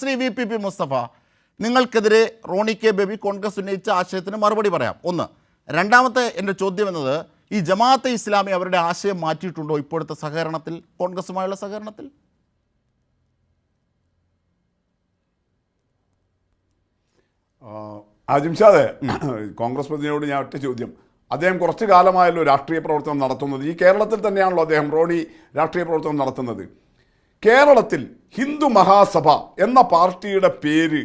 Shri V P P Mustafa നിങ്ങൾക്കെതിരെ Roni K baby Congress ഉന്നയിച്ച ആശയത്തിന് മറുപടി പറയാം. ഒന്ന് രണ്ടാമത്തെ എന്റെ ചോദ്യം എന്നത് ഈ ജമാഅത്തെ ഇസ്ലാമി അവരുടെ ആശയം മാറ്റിയിട്ടുണ്ടോ ഇപ്പോഴത്തെ സഹകരണത്തിൽ കോൺഗ്രസുമായുള്ള സഹകരണത്തിൽ? ആജിംഷാദെ കോൺഗ്രസ് പ്രതിനിധിയോട് ഞാൻ ഒറ്റ ചോദ്യം. അദ്ദേഹം കുറച്ച് കാലമായല്ലോ രാഷ്ട്രീയ പ്രവർത്തനം നടത്തുന്നത്. ഈ കേരളത്തിൽ തന്നെയാണല്ലോ അദ്ദേഹം റോണി രാഷ്ട്രീയ പ്രവർത്തനം നടത്തുന്നത്. കേരളത്തിൽ ഹിന്ദു മഹാസഭ എന്ന പാർട്ടിയുടെ പേര്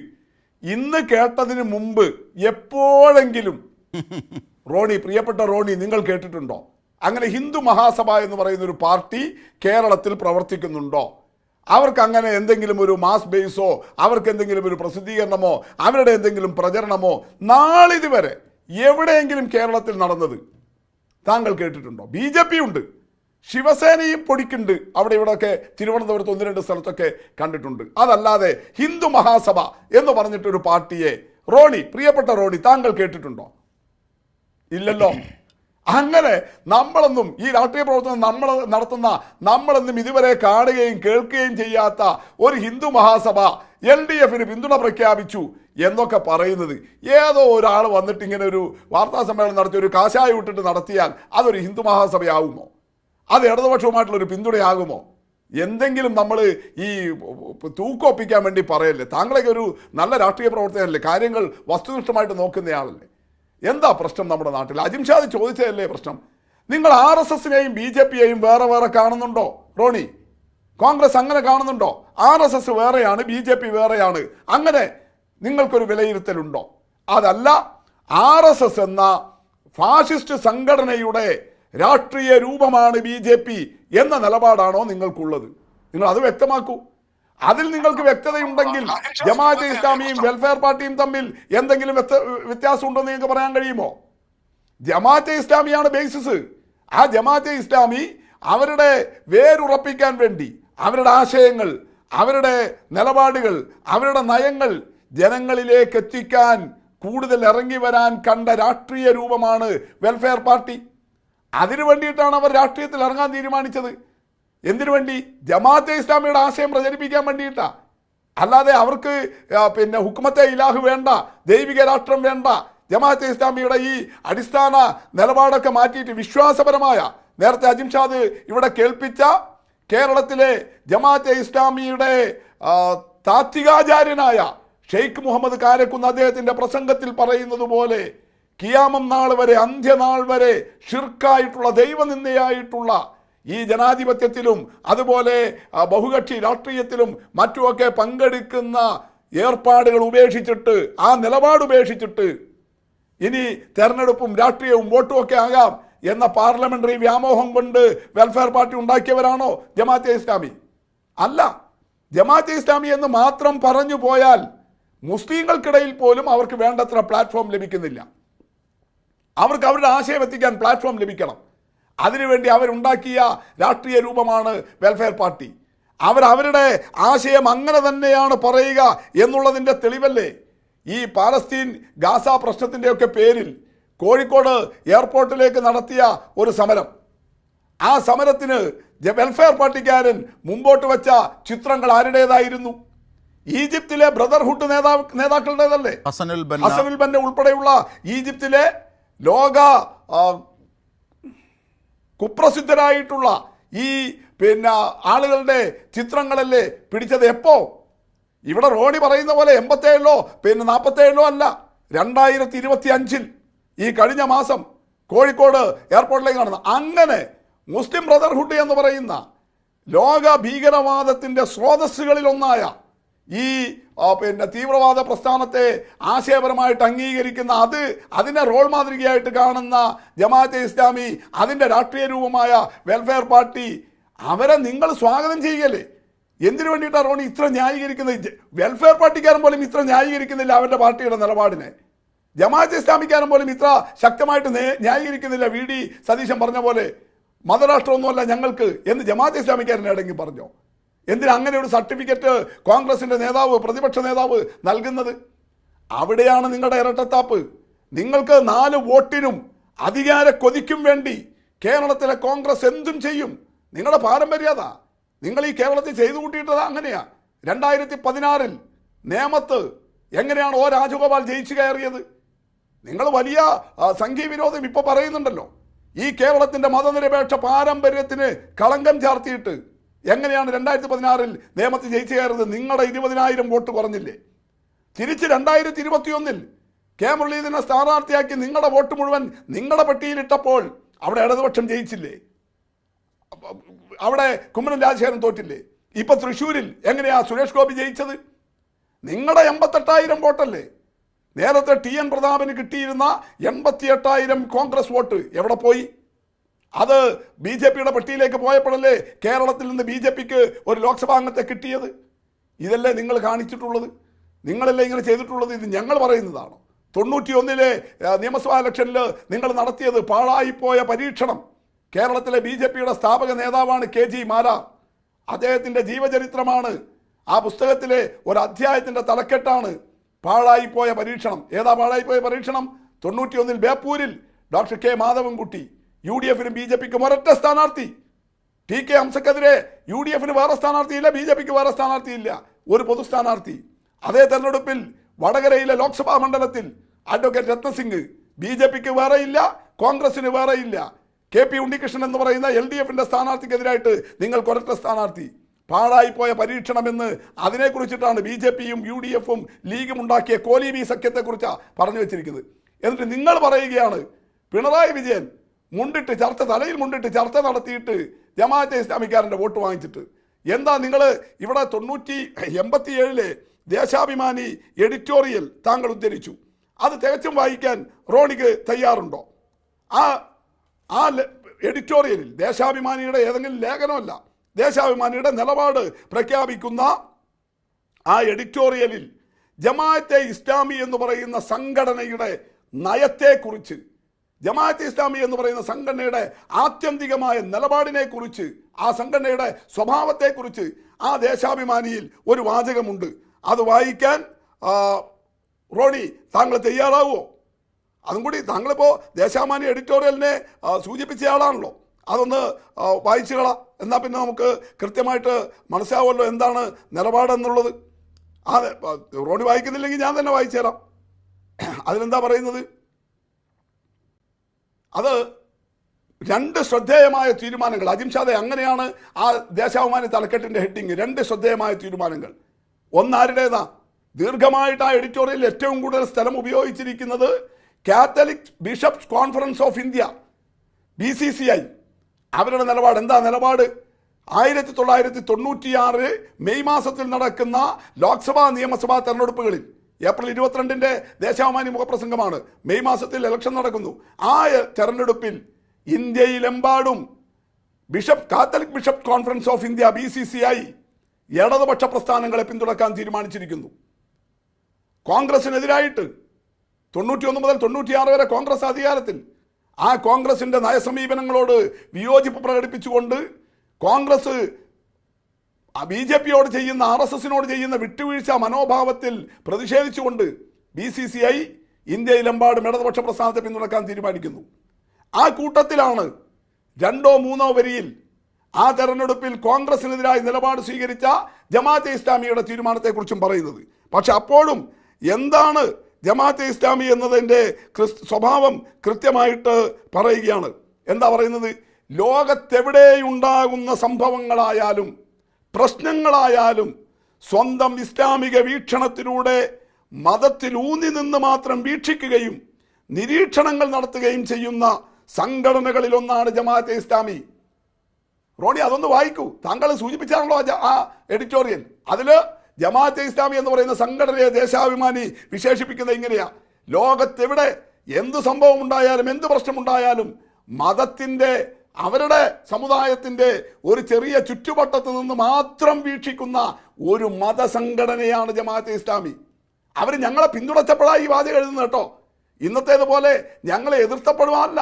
ഇന്ന് കേട്ടതിന് മുമ്പ് എപ്പോഴെങ്കിലും റോണി പ്രിയപ്പെട്ട റോണി നിങ്ങൾ കേട്ടിട്ടുണ്ടോ? അങ്ങനെ ഹിന്ദു മഹാസഭ എന്ന് പറയുന്ന ഒരു പാർട്ടി കേരളത്തിൽ പ്രവർത്തിക്കുന്നുണ്ടോ? അവർക്ക് അങ്ങനെ എന്തെങ്കിലും ഒരു മാസ് ബേസോ അവർക്ക് എന്തെങ്കിലും ഒരു പ്രസിദ്ധീകരണമോ അവരുടെ എന്തെങ്കിലും പ്രചരണമോ നാളിതുവരെ എവിടെയെങ്കിലും കേരളത്തിൽ നടന്നത്? താങ്കൾ കേട്ടിട്ടുണ്ടോ? ബി ജെ പി ഉണ്ട്. ശിവസേനയും പൊടിക്കുണ്ട്. അവിടെ ഇവിടെയൊക്കെ തിരുവനന്തപുരത്ത് ഒന്ന് രണ്ട് സ്ഥലത്തൊക്കെ കണ്ടിട്ടുണ്ട്. അതല്ലാതെ ഹിന്ദു മഹാസഭ എന്ന് പറഞ്ഞിട്ടൊരു പാർട്ടിയെ റോണി പ്രിയപ്പെട്ട റോണി താങ്കൾ കേട്ടിട്ടുണ്ടോ? ഇല്ലല്ലോ. അങ്ങനെ നമ്മളെന്നും ഈ രാഷ്ട്രീയ പ്രവർത്തനം നമ്മൾ നടത്തുന്ന നമ്മളെന്നും ഇതുവരെ കാണുകയും കേൾക്കുകയും ചെയ്യാത്ത ഒരു ഹിന്ദു മഹാസഭ എൽ ഡി എഫിന് പിന്തുണ പ്രഖ്യാപിച്ചു എന്നൊക്കെ പറയുന്നത്. ഏതോ ഒരാൾ വന്നിട്ട് ഇങ്ങനെ ഒരു വാർത്താ സമ്മേളനം നടത്തി ഒരു കാശായ വിട്ടിട്ട് നടത്തിയാൽ അതൊരു ഹിന്ദു മഹാസഭയാവുമോ? അത് ഇടതുപക്ഷവുമായിട്ടുള്ള ഒരു പിന്തുണയാകുമോ? എന്തെങ്കിലും നമ്മൾ ഈ തൂക്കൊപ്പിക്കാൻ വേണ്ടി പറയല്ലേ? താങ്കളൊക്കെ ഒരു നല്ല രാഷ്ട്രീയ പ്രവർത്തകനല്ലേ? കാര്യങ്ങൾ വസ്തുനിഷ്ഠമായിട്ട് നോക്കുന്നയാളല്ലേ എന്താ പ്രശ്നം നമ്മുടെ നാട്ടിൽ? അജിംഷാദ് ചോദിച്ചതല്ലേ പ്രശ്നം? നിങ്ങൾ ആർ എസ് എസിനെയും ബി ജെ പിയെയും വേറെ വേറെ കാണുന്നുണ്ടോ റോണി? കോൺഗ്രസ് അങ്ങനെ കാണുന്നുണ്ടോ? ആർ എസ് എസ് വേറെയാണ് ബി ജെ പി വേറെയാണ്. അങ്ങനെ നിങ്ങൾക്കൊരു വിലയിരുത്തലുണ്ടോ? അതല്ല ആർ എസ് എസ് എന്ന ഫാഷിസ്റ്റ് സംഘടനയുടെ രാഷ്ട്രീയ രൂപമാണ് ബി ജെ പി എന്ന നിലപാടാണോ നിങ്ങൾക്കുള്ളത്? നിങ്ങൾ അത് വ്യക്തമാക്കൂ. അതിൽ നിങ്ങൾക്ക് വ്യക്തതയുണ്ടെങ്കിൽ ജമാഅത്തെ ഇസ്ലാമിയും വെൽഫെയർ പാർട്ടിയും തമ്മിൽ എന്തെങ്കിലും വ്യത്യ- വ്യത്യാസം ഉണ്ടെന്ന് നിങ്ങൾക്ക് പറയാൻ കഴിയുമോ? ജമാഅത്തെ ഇസ്ലാമിയാണ് ബേസിസ് ആ ജമാഅത്തെ ഇസ്ലാമി അവരുടെ വേരുറപ്പിക്കാൻ വേണ്ടി അവരുടെ ആശയങ്ങൾ അവരുടെ നിലപാടുകൾ അവരുടെ നയങ്ങൾ ജനങ്ങളിലേക്ക് എത്തിക്കാൻ കൂടുതൽ ഇറങ്ങി വരാൻ കണ്ട രാഷ്ട്രീയ രൂപമാണ് വെൽഫെയർ പാർട്ടി. അതിനു വേണ്ടിയിട്ടാണ് അവർ രാഷ്ട്രീയത്തിൽ ഇറങ്ങാൻ തീരുമാനിച്ചത്. എന്തിനു വേണ്ടി? ജമാഅത്തെ ഇസ്ലാമിയുടെ ആശയം പ്രചരിപ്പിക്കാൻ വേണ്ടിയിട്ടാണ് അല്ലാതെ അവർക്ക് പിന്നെ ഹുക്കുമത്തെ ഇലാഹ് വേണ്ട ദൈവിക രാഷ്ട്രം വേണ്ട ജമാഅത്തെ ഇസ്ലാമിയുടെ ഈ അടിസ്ഥാന നിലപാടൊക്കെ മാറ്റിയിട്ട് വിശ്വാസപരമായ നേരത്തെ അജിംഷാദ് ഇവിടെ കേൾപ്പിച്ച കേരളത്തിലെ ജമാഅത്തെ ഇസ്ലാമിയുടെ താത്വികാചാര്യനായ ഷെയ്ഖ് മുഹമ്മദ് കാരക്കുന്ന് അദ്ദേഹത്തിന്റെ പ്രസംഗത്തിൽ പറയുന്നത് പോലെ കിയാമം നാൾ വരെ അന്ത്യനാൾ വരെ ഷിർക്കായിട്ടുള്ള ദൈവനിന്ദയായിട്ടുള്ള ഈ ജനാധിപത്യത്തിലും അതുപോലെ ബഹുകക്ഷി രാഷ്ട്രീയത്തിലും മറ്റുമൊക്കെ പങ്കെടുക്കുന്ന ഏർപ്പാടുകൾ ഉപേക്ഷിച്ചിട്ട് ആ നിലപാട് ഉപേക്ഷിച്ചിട്ട് ഇനി തെരഞ്ഞെടുപ്പും രാഷ്ട്രീയവും വോട്ടും ഒക്കെ ആകാം എന്ന പാർലമെന്ററി വ്യാമോഹം കൊണ്ട് വെൽഫെയർ പാർട്ടി ഉണ്ടാക്കിയവരാണോ ജമാഅത്തെ ഇസ്ലാമി? അല്ല. ജമാഅത്തെ ഇസ്ലാമി എന്ന് മാത്രം പറഞ്ഞു പോയാൽ മുസ്ലിങ്ങൾക്കിടയിൽ പോലും അവർക്ക് വേണ്ടത്ര പ്ലാറ്റ്ഫോം ലഭിക്കുന്നില്ല. അവർക്ക് അവരുടെ ആശയം എത്തിക്കാൻ പ്ലാറ്റ്ഫോം ലഭിക്കണം. അതിനുവേണ്ടി അവരുണ്ടാക്കിയ രാഷ്ട്രീയ രൂപമാണ് വെൽഫെയർ പാർട്ടി അവർ അവരുടെ ആശയം അങ്ങനെ തന്നെയാണ് പറയുക എന്നുള്ളതിന്റെ തെളിവല്ലേ? ഈ പാലസ്തീൻ ഗാസ പ്രശ്നത്തിന്റെയൊക്കെ പേരിൽ കോഴിക്കോട് എയർപോർട്ടിലേക്ക് നടത്തിയ ഒരു സമരം. ആ സമരത്തിന് വെൽഫെയർ പാർട്ടിക്കാരൻ മുമ്പോട്ട് വെച്ച ചിത്രങ്ങൾ ആരുടേതായിരുന്നു? ഈജിപ്തിലെ ബ്രദർഹുഡ് നേതാവ് നേതാക്കളുടേതല്ലേ? ഹസനുൽ ബന്ന ഉൾപ്പെടെയുള്ള ഈജിപ്തിലെ ലോക കുപ്രസിദ്ധരായിട്ടുള്ള ഈ പിന്നെ ആളുകളുടെ ചിത്രങ്ങളല്ലേ പിടിച്ചത് എപ്പോ? ഇവിടെ റോണി പറയുന്ന പോലെ എൺപത്തേഴിലോ പിന്നെ നാൽപ്പത്തേഴിലോ അല്ല. രണ്ടായിരത്തി ഇരുപത്തി അഞ്ചിൽ ഈ കഴിഞ്ഞ മാസം കോഴിക്കോട് എയർപോർട്ടിലേക്ക് നടന്ന അങ്ങനെ മുസ്ലിം ബ്രദർഹുഡ് എന്ന് പറയുന്ന ലോക ഭീകരവാദത്തിന്റെ സ്രോതസ്സുകളിലൊന്നായ ഈ പിന്നെ തീവ്രവാദ പ്രസ്ഥാനത്തെ ആശയപരമായിട്ട് അംഗീകരിക്കുന്ന അത് അതിനെ റോൾ മാതൃകയായിട്ട് കാണുന്ന ജമാഅത്തെ ഇസ്ലാമി അതിന്റെ രാഷ്ട്രീയ രൂപമായ വെൽഫെയർ പാർട്ടി അവരെ നിങ്ങൾ സ്വാഗതം ചെയ്യുകയല്ലേ എന്തിനു വേണ്ടിയിട്ടാണ് റോണി ഇത്ര ന്യായീകരിക്കുന്നത്? വെൽഫെയർ പാർട്ടിക്കാരൻ പോലും ഇത്ര ന്യായീകരിക്കുന്നില്ല അവരുടെ പാർട്ടിയുടെ നിലപാടിനെ. ജമാഅത്തെ ഇസ്ലാമിക്കാരൻ പോലും ഇത്ര ശക്തമായിട്ട് ന്യായീകരിക്കുന്നില്ല വി ഡി സതീശൻ പറഞ്ഞ പോലെ. മതരാഷ്ട്രമൊന്നുമല്ല ഞങ്ങൾക്ക് എന്ന് ജമാഅത്തെ ഇസ്ലാമിക്കാരൻ ഇടങ്ങി പറഞ്ഞോ? എന്തിനാ അങ്ങനെ ഒരു സർട്ടിഫിക്കറ്റ് കോൺഗ്രസിന്റെ നേതാവ് പ്രതിപക്ഷ നേതാവ് നൽകുന്നത്? അവിടെയാണ് നിങ്ങളുടെ ഇരട്ടത്താപ്പ്. നിങ്ങൾക്ക് നാല് വോട്ടിനും അധികാര കൊതിക്കും വേണ്ടി കേരളത്തിലെ കോൺഗ്രസ് എന്തും ചെയ്യും? നിങ്ങളുടെ പാരമ്പര്യത നിങ്ങൾ ഈ കേരളത്തിൽ ചെയ്തു കൂട്ടിയിട്ടത് അങ്ങനെയാ. രണ്ടായിരത്തി പതിനാറിൽ നേമത്ത് എങ്ങനെയാണ് ഓ രാജഗോപാൽ ജയിച്ചു കയറിയത്? നിങ്ങൾ വലിയ സംഘീയ വിനോദം ഇപ്പോൾ പറയുന്നുണ്ടല്ലോ. ഈ കേരളത്തിന്റെ മതനിരപേക്ഷ പാരമ്പര്യത്തിന് കളങ്കം ചാർത്തിയിട്ട് എങ്ങനെയാണ് രണ്ടായിരത്തി പതിനാറിൽ നിയമത്തിൽ ജയിച്ചു കയറുന്നത് നിങ്ങളുടെ ഇരുപതിനായിരം വോട്ട് കുറഞ്ഞില്ലേ? തിരിച്ച് രണ്ടായിരത്തി ഇരുപത്തിയൊന്നിൽ കെ മുരളീധരനെ സ്ഥാനാർത്ഥിയാക്കി നിങ്ങളുടെ വോട്ട് മുഴുവൻ നിങ്ങളുടെ പെട്ടിയിലിട്ടപ്പോൾ അവിടെ ഇടതുപക്ഷം ജയിച്ചില്ലേ? അവിടെ കുമ്മനം രാജശേഖരൻ തോറ്റില്ലേ? ഇപ്പൊ തൃശ്ശൂരിൽ എങ്ങനെയാ സുരേഷ് ഗോപി ജയിച്ചത്? നിങ്ങളുടെ എൺപത്തെട്ടായിരം വോട്ടല്ലേ? നേരത്തെ ടി എൻ പ്രതാപന് കിട്ടിയിരുന്ന എൺപത്തി എട്ടായിരം കോൺഗ്രസ് വോട്ട് എവിടെ പോയി? അത് ബി ജെ പിയുടെ പെട്ടിയിലേക്ക് പോയപ്പോഴല്ലേ കേരളത്തിൽ നിന്ന് ബി ജെ പിക്ക് ഒരു ലോക്സഭാ അംഗത്തെ കിട്ടിയത്? ഇതല്ലേ നിങ്ങൾ കാണിച്ചിട്ടുള്ളത്? നിങ്ങളല്ലേ ഇങ്ങനെ ചെയ്തിട്ടുള്ളത്? ഇത് ഞങ്ങൾ പറയുന്നതാണ്. തൊണ്ണൂറ്റി ഒന്നിലെ നിയമസഭാ ഇലക്ഷനിൽ നിങ്ങൾ നടത്തിയത് പാഴായിപ്പോയ പരീക്ഷണം. കേരളത്തിലെ ബി ജെ പിയുടെ സ്ഥാപക നേതാവാണ് കെ ജി മാല അദ്ദേഹത്തിന്റെ ജീവചരിത്രമാണ്. ആ പുസ്തകത്തിലെ ഒരു അധ്യായത്തിന്റെ തലക്കെട്ടാണ് പാഴായിപ്പോയ പരീക്ഷണം. ഏതാ പാഴായിപ്പോയ പരീക്ഷണം? തൊണ്ണൂറ്റിയൊന്നിൽ ബേപ്പൂരിൽ doctor K Madhavankutty. U D എഫിനും ബി ജെ പിക്കും ഒരൊറ്റ സ്ഥാനാർത്ഥി. ടി കെ ഹംസക്കെതിരെ യു ഡി എഫിന് വേറെ സ്ഥാനാർത്ഥിയില്ല ബി ജെ പിക്ക് വേറെ സ്ഥാനാർത്ഥിയില്ല. ഒരു പൊതു സ്ഥാനാർത്ഥി. അതേ തെരഞ്ഞെടുപ്പിൽ വടകരയിലെ ലോക്സഭാ മണ്ഡലത്തിൽ അഡ്വക്കേറ്റ് രത്നസിംഗ് ബി ജെ പിക്ക് വേറെ ഇല്ല കോൺഗ്രസിന് വേറെ ഇല്ല. കെ പി ഉണ്ണികൃഷ്ണൻ എന്ന് പറയുന്ന എൽ ഡി എഫിന്റെ സ്ഥാനാർത്ഥിക്കെതിരായിട്ട് നിങ്ങൾ കൊരട്ട സ്ഥാനാർത്ഥി. പാഴായിപ്പോയ പരീക്ഷണമെന്ന് അതിനെക്കുറിച്ചിട്ടാണ് ബി ജെ പിയും യു ഡി എഫും ലീഗും ഉണ്ടാക്കിയ കോലീബി സഖ്യത്തെക്കുറിച്ചാണ് പറഞ്ഞു വെച്ചിരിക്കുന്നത്. എന്നിട്ട് നിങ്ങൾ പറയുകയാണ് പിണറായി വിജയൻ മുണ്ടിട്ട് ചർച്ച തലയിൽ മുണ്ടിട്ട് ചർച്ച നടത്തിയിട്ട് ജമാഅത്തെ ഇസ്ലാമിക്കാരന്റെ വോട്ട് വാങ്ങിച്ചിട്ട്. എന്താ നിങ്ങൾ ഇവിടെ തൊണ്ണൂറ്റി എൺപത്തിയേഴിലെ ദേശാഭിമാനി എഡിറ്റോറിയൽ താങ്കൾ ഉദ്ധരിച്ചു. അത് തികച്ചും വായിക്കാൻ റോണിക്ക് തയ്യാറുണ്ടോ? ആ ആ എഡിറ്റോറിയലിൽ ദേശാഭിമാനിയുടെ ഏതെങ്കിലും ലേഖനമല്ല ദേശാഭിമാനിയുടെ നിലപാട് പ്രഖ്യാപിക്കുന്ന ആ എഡിറ്റോറിയലിൽ ജമാഅത്തെ ഇസ്ലാമി എന്ന് പറയുന്ന സംഘടനയുടെ നയത്തെക്കുറിച്ച് ജമാഅത്തെ ഇസ്ലാമി എന്ന് പറയുന്ന സംഘടനയുടെ ആത്യന്തികമായ നിലപാടിനെക്കുറിച്ച് ആ സംഘടനയുടെ സ്വഭാവത്തെക്കുറിച്ച് ആ ദേശാഭിമാനിയിൽ ഒരു വാചകമുണ്ട്. അത് വായിക്കാൻ റോണി താങ്കൾ തയ്യാറാവുമോ അതും കൂടി താങ്കളിപ്പോൾ ദേശാഭിമാനി എഡിറ്റോറിയലിനെ സൂചിപ്പിച്ച ആളാണല്ലോ. അതൊന്ന് വായിച്ചു എന്നാൽ പിന്നെ നമുക്ക് കൃത്യമായിട്ട് മനസ്സിലാവുമല്ലോ എന്താണ് നിലപാടെന്നുള്ളത്. ആ, റോണി വായിക്കുന്നില്ലെങ്കിൽ ഞാൻ തന്നെ വായിച്ചു തരാം. അതിലെന്താ പറയുന്നത്? അത് രണ്ട് ശ്രദ്ധേയമായ തീരുമാനങ്ങൾ. അജിംഷാദെ അങ്ങനെയാണ് ആ ദേശാഭിമാനി തലക്കെട്ടിന്റെ ഹെഡിങ്. രണ്ട് ശ്രദ്ധേയമായ തീരുമാനങ്ങൾ. ഒന്നാരുടേതാ? ദീർഘമായിട്ട് ആ എഡിറ്റോറിയൽ ഏറ്റവും കൂടുതൽ സ്ഥലം ഉപയോഗിച്ചിരിക്കുന്നത് Catholic bishops conference of India B C C I അവരുടെ നിലപാട് എന്താ നിലപാട്? ആയിരത്തി തൊള്ളായിരത്തി തൊണ്ണൂറ്റിയാറ് മെയ് മാസത്തിൽ നടക്കുന്ന ലോക്സഭാ നിയമസഭാ തെരഞ്ഞെടുപ്പുകളിൽ ഏപ്രിൽ ഇരുപത്തിരണ്ടിന്റെ ദേശാഭിമാനി മുഖപ്രസംഗമാണ്. മെയ് മാസത്തിൽ ഇലക്ഷൻ നടക്കുന്നു. ആ തെരഞ്ഞെടുപ്പിൽ ഇന്ത്യയിലെമ്പാടും bishop Catholic bishop conference of India B C C I ഇടതുപക്ഷ പ്രസ്ഥാനങ്ങളെ പിന്തുണക്കാൻ തീരുമാനിച്ചിരിക്കുന്നു. കോൺഗ്രസിനെതിരായിട്ട് തൊണ്ണൂറ്റിയൊന്ന് മുതൽ തൊണ്ണൂറ്റിയാറ് വരെ കോൺഗ്രസ് അധികാരത്തിൽ. ആ കോൺഗ്രസിന്റെ നയസമീപനങ്ങളോട് വിയോജിപ്പ് പ്രകടിപ്പിച്ചുകൊണ്ട് കോൺഗ്രസ് ബി ജെ പിയോട് ചെയ്യുന്ന ആർ എസ് എസിനോട് ചെയ്യുന്ന വിട്ടുവീഴ്ച മനോഭാവത്തിൽ പ്രതിഷേധിച്ചുകൊണ്ട് ബി സി സി ഐ ഇന്ത്യയിലെമ്പാടും ഇടതുപക്ഷ പ്രസ്ഥാനത്തെ പിന്തുണക്കാൻ തീരുമാനിക്കുന്നു. ആ കൂട്ടത്തിലാണ് രണ്ടോ മൂന്നോ വരിയിൽ ആ തെരഞ്ഞെടുപ്പിൽ കോൺഗ്രസിനെതിരായി നിലപാട് സ്വീകരിച്ച ജമാഅത്തെ ഇസ്ലാമിയുടെ തീരുമാനത്തെക്കുറിച്ചും പറയുന്നത്. പക്ഷെ അപ്പോഴും എന്താണ് ജമാഅത്തെ ഇസ്ലാമി എന്നതിന്റെ സ്വഭാവം കൃത്യമായിട്ട് പറയുകയാണ്. എന്താ പറയുന്നത്? ലോകത്തെവിടെയുണ്ടാകുന്ന സംഭവങ്ങളായാലും പ്രശ്നങ്ങളായാലും സ്വന്തം ഇസ്ലാമിക വീക്ഷണത്തിലൂടെ മതത്തിൽ ഊന്നി നിന്ന് മാത്രം വീക്ഷിക്കുകയും നിരീക്ഷണങ്ങൾ നടത്തുകയും ചെയ്യുന്ന സംഘടനകളിലൊന്നാണ് ജമാഅത്തെ ഇസ്ലാമി. റോണി അതൊന്ന് വായിക്കൂ. താങ്കൾ സൂചിപ്പിച്ചാണല്ലോ ആ എഡിറ്റോറിയൽ അതിൽ ജമാഅത്തെ ഇസ്ലാമി എന്ന് പറയുന്ന സംഘടനയെ ദേശാഭിമാനി വിശേഷിപ്പിക്കുന്ന ഇങ്ങനെയാ. ലോകത്തെവിടെ എന്ത് സംഭവം ഉണ്ടായാലും എന്ത് പ്രശ്നമുണ്ടായാലും മതത്തിന്റെ അവരുടെ സമുദായത്തിന്റെ ഒരു ചെറിയ ചുറ്റുവട്ടത്ത് നിന്ന് മാത്രം വീക്ഷിക്കുന്ന ഒരു മതസംഘടനയാണ് ജമാഅത്തെ ഇസ്ലാമി. അവർ ഞങ്ങളെ പിന്തുണച്ചപ്പോഴാണ് ഈ വാചകം എഴുതുന്നത് കേട്ടോ. ഇന്നത്തേതുപോലെ ഞങ്ങളെ എതിർത്തപ്പെടുവാനല്ല.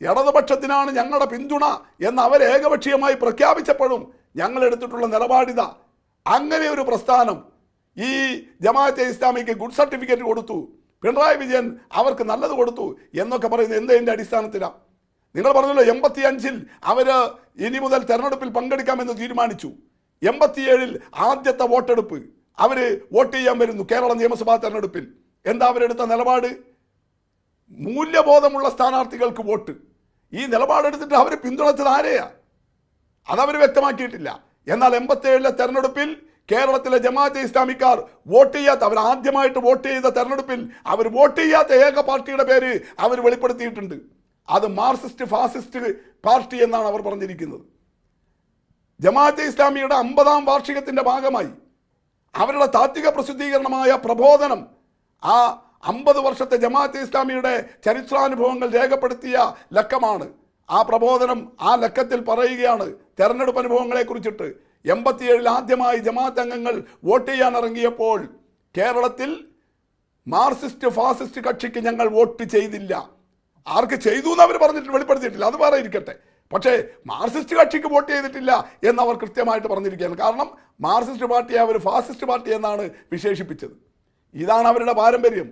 ഇടതുപക്ഷത്തിനാണ് ഞങ്ങളുടെ പിന്തുണ എന്ന് അവർ ഏകപക്ഷീയമായി പ്രഖ്യാപിച്ചപ്പോഴും ഞങ്ങൾ എടുത്തിട്ടുള്ള നിലപാടിത. അങ്ങനെ ഒരു പ്രസ്ഥാനം ഈ ജമാഅത്തെ ഇസ്ലാമിക്ക് ഗുഡ് സർട്ടിഫിക്കറ്റ് കൊടുത്തു. പിണറായി വിജയൻ അവർക്ക് നല്ലത് കൊടുത്തു എന്നൊക്കെ പറയുന്നത് എന്തതിന്റെ അടിസ്ഥാനത്തിലാണ് നിങ്ങൾ പറഞ്ഞല്ലോ എൺപത്തി അഞ്ചിൽ അവർ ഇനി മുതൽ തെരഞ്ഞെടുപ്പിൽ പങ്കെടുക്കാമെന്ന് തീരുമാനിച്ചു. എൺപത്തിയേഴിൽ ആദ്യത്തെ വോട്ടെടുപ്പ് അവർ വോട്ട് ചെയ്യാൻ വരുന്നു കേരള നിയമസഭാ തെരഞ്ഞെടുപ്പിൽ. എന്താ അവരെടുത്ത നിലപാട്? മൂല്യബോധമുള്ള സ്ഥാനാർത്ഥികൾക്ക് വോട്ട്. ഈ നിലപാടെടുത്തിട്ട് അവർ പിന്തുണച്ചത് ആരെയാ? അതവർ വ്യക്തമാക്കിയിട്ടില്ല. എന്നാൽ എൺപത്തിയേഴിലെ തെരഞ്ഞെടുപ്പിൽ കേരളത്തിലെ ജമാഅത്തെ ഇസ്ലാമിക്കാർ വോട്ട് ചെയ്യാത്ത അവർ ആദ്യമായിട്ട് വോട്ട് ചെയ്ത തെരഞ്ഞെടുപ്പിൽ അവർ വോട്ട് ചെയ്യാത്ത ഏക പാർട്ടിയുടെ പേര് അവർ വെളിപ്പെടുത്തിയിട്ടുണ്ട്. അത് മാർക്സിസ്റ്റ് ഫാസിസ്റ്റ് പാർട്ടി എന്നാണ് അവർ പറഞ്ഞിരിക്കുന്നത്. ജമാഅത്തെ ഇസ്ലാമിയുടെ അമ്പതാം വാർഷികത്തിന്റെ ഭാഗമായി അവരുടെ താത്വിക പ്രസിദ്ധീകരണമായ പ്രബോധനം ആ അമ്പത് വർഷത്തെ ജമാഅത്തെ ഇസ്ലാമിയുടെ ചരിത്രാനുഭവങ്ങൾ രേഖപ്പെടുത്തിയ ലക്കമാണ്. ആ പ്രബോധനം ആ ലക്കത്തിൽ പറയുകയാണ് തെരഞ്ഞെടുപ്പ് അനുഭവങ്ങളെ കുറിച്ചിട്ട്. എൺപത്തിയേഴിൽ ആദ്യമായി ജമാഅത്ത് അംഗങ്ങൾ വോട്ട് ചെയ്യാൻ ഇറങ്ങിയപ്പോൾ കേരളത്തിൽ മാർസിസ്റ്റ് ഫാസിസ്റ്റ് കക്ഷിക്ക് ഞങ്ങൾ വോട്ട് ചെയ്തില്ല. ആർക്ക് ചെയ്തു എന്ന് അവർ പറഞ്ഞിട്ട് വെളിപ്പെടുത്തിയിട്ടില്ല. അത് വേറെ ഇരിക്കട്ടെ. പക്ഷേ മാർസിസ്റ്റ് കക്ഷിക്ക് വോട്ട് ചെയ്തിട്ടില്ല എന്ന് അവർ കൃത്യമായിട്ട് പറഞ്ഞിരിക്കുകയാണ്. കാരണം മാർസിസ്റ്റ് പാർട്ടിയെ അവർ ഫാസിസ്റ്റ് പാർട്ടി എന്നാണ് വിശേഷിപ്പിച്ചത്. ഇതാണ് അവരുടെ പാരമ്പര്യം.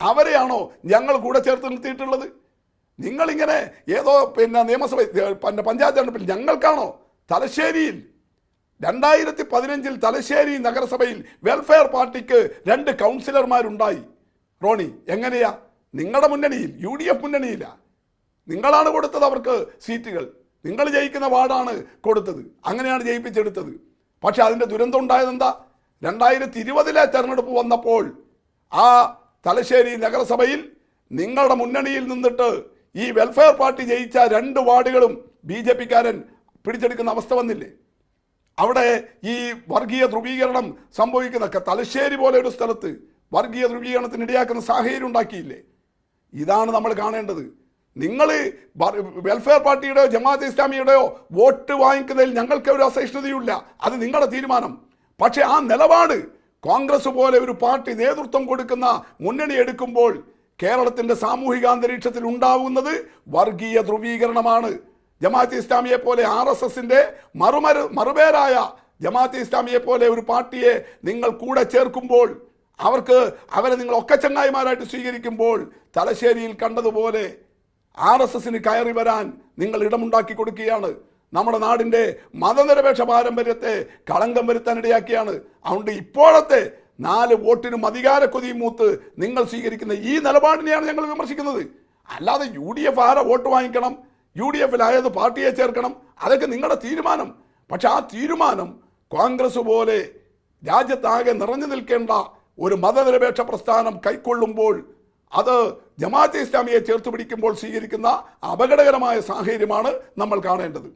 അവരെയാണോ ഞങ്ങൾ കൂടെ ചേർത്ത് നിർത്തിയിട്ടുള്ളത്? നിങ്ങളിങ്ങനെ ഏതോ പിന്നെ നിയമസഭ പിന്നെ പഞ്ചായത്ത് തെരഞ്ഞെടുപ്പിൽ ഞങ്ങൾക്കാണോ തലശ്ശേരിയിൽ രണ്ടായിരത്തി പതിനഞ്ചിൽ തലശ്ശേരി നഗരസഭയിൽ വെൽഫെയർ പാർട്ടിക്ക് രണ്ട് കൗൺസിലർമാരുണ്ടായി റോണി എങ്ങനെയാ? നിങ്ങളുടെ മുന്നണിയിൽ യു ഡി എഫ് മുന്നണിയില്ല നിങ്ങളാണ് കൊടുത്തത് അവർക്ക് സീറ്റുകൾ. നിങ്ങൾ ജയിക്കുന്ന വാർഡാണ് കൊടുത്തത്. അങ്ങനെയാണ് ജയിപ്പിച്ചെടുത്തത്. പക്ഷെ അതിന്റെ ദുരന്തം ഉണ്ടായത് എന്താ രണ്ടായിരത്തി ഇരുപതിലെ തെരഞ്ഞെടുപ്പ് വന്നപ്പോൾ ആ തലശ്ശേരി നഗരസഭയിൽ നിങ്ങളുടെ മുന്നണിയിൽ നിന്നിട്ട് ഈ വെൽഫെയർ പാർട്ടി ജയിച്ച രണ്ട് വാർഡുകളും ബി ജെ പിക്കാരൻ പിടിച്ചെടുക്കുന്ന അവസ്ഥ വന്നില്ലേ? അവിടെ ഈ വർഗീയ ധ്രുവീകരണം സംഭവിക്കുന്ന തലശ്ശേരി പോലെ ഒരു സ്ഥലത്ത് വർഗീയ ധ്രുവീകരണത്തിന് ഇടയാക്കുന്ന സാഹചര്യം ഉണ്ടാക്കിയില്ലേ? ഇതാണ് നമ്മൾ കാണേണ്ടത്. നിങ്ങൾ വെൽഫെയർ പാർട്ടിയുടെയോ ജമാഅത്ത് ഇസ്ലാമിയുടെയോ വോട്ട് വാങ്ങിക്കുന്നതിൽ ഞങ്ങൾക്ക് ഒരു അസഹിഷ്ണുതയുമില്ല. അത് നിങ്ങളുടെ തീരുമാനം. പക്ഷേ ആ നിലപാട് കോൺഗ്രസ് പോലെ ഒരു പാർട്ടി നേതൃത്വം കൊടുക്കുന്ന മുന്നണി എടുക്കുമ്പോൾ കേരളത്തിന്റെ സാമൂഹിക അന്തരീക്ഷത്തിൽ ഉണ്ടാവുന്നത് വർഗീയ ധ്രുവീകരണമാണ്. ജമാഅത്ത് ഇസ്ലാമിയെ പോലെ ആർ എസ് എസിന്റെ മറുമരു മറുപേരായ ജമാഅത്ത് ഇസ്ലാമിയെ പോലെ ഒരു പാർട്ടിയെ നിങ്ങൾ കൂടെ ചേർക്കുമ്പോൾ അവർക്ക് അവരെ നിങ്ങൾ ഒക്കെ ചങ്ങായിമാരായിട്ട് സ്വീകരിക്കുമ്പോൾ തലശ്ശേരിയിൽ കണ്ടതുപോലെ ആർ എസ് എസിന് കയറി വരാൻ നിങ്ങൾ ഇടമുണ്ടാക്കി കൊടുക്കുകയാണ്. നമ്മുടെ നാടിന്റെ മതനിരപേക്ഷ പാരമ്പര്യത്തെ കളങ്കം വരുത്താൻ ഇടയാക്കിയാണ്. അതുകൊണ്ട് ഇപ്പോഴത്തെ നാല് വോട്ടിനും അധികാര കൊതിയും മൂത്ത് നിങ്ങൾ സ്വീകരിക്കുന്ന ഈ നിലപാടിനെയാണ് ഞങ്ങൾ വിമർശിക്കുന്നത്. അല്ലാതെ യു ഡി എഫ് ആരെ വോട്ട് വാങ്ങിക്കണം? യു ഡി എഫിൽ പാർട്ടിയെ ചേർക്കണം? അതൊക്കെ നിങ്ങളുടെ തീരുമാനം. പക്ഷെ ആ തീരുമാനം കോൺഗ്രസ് പോലെ രാജ്യത്താകെ നിറഞ്ഞു നിൽക്കേണ്ട ഒരു മതനിരപേക്ഷ പ്രസ്ഥാനം കൈക്കൊള്ളുമ്പോൾ അത് ജമാഅത്തെ ഇസ്ലാമിയെ ചേർത്ത് പിടിക്കുമ്പോൾ സ്വീകരിക്കുന്ന അപകടകരമായ സാഹചര്യമാണ് നമ്മൾ കാണേണ്ടത്.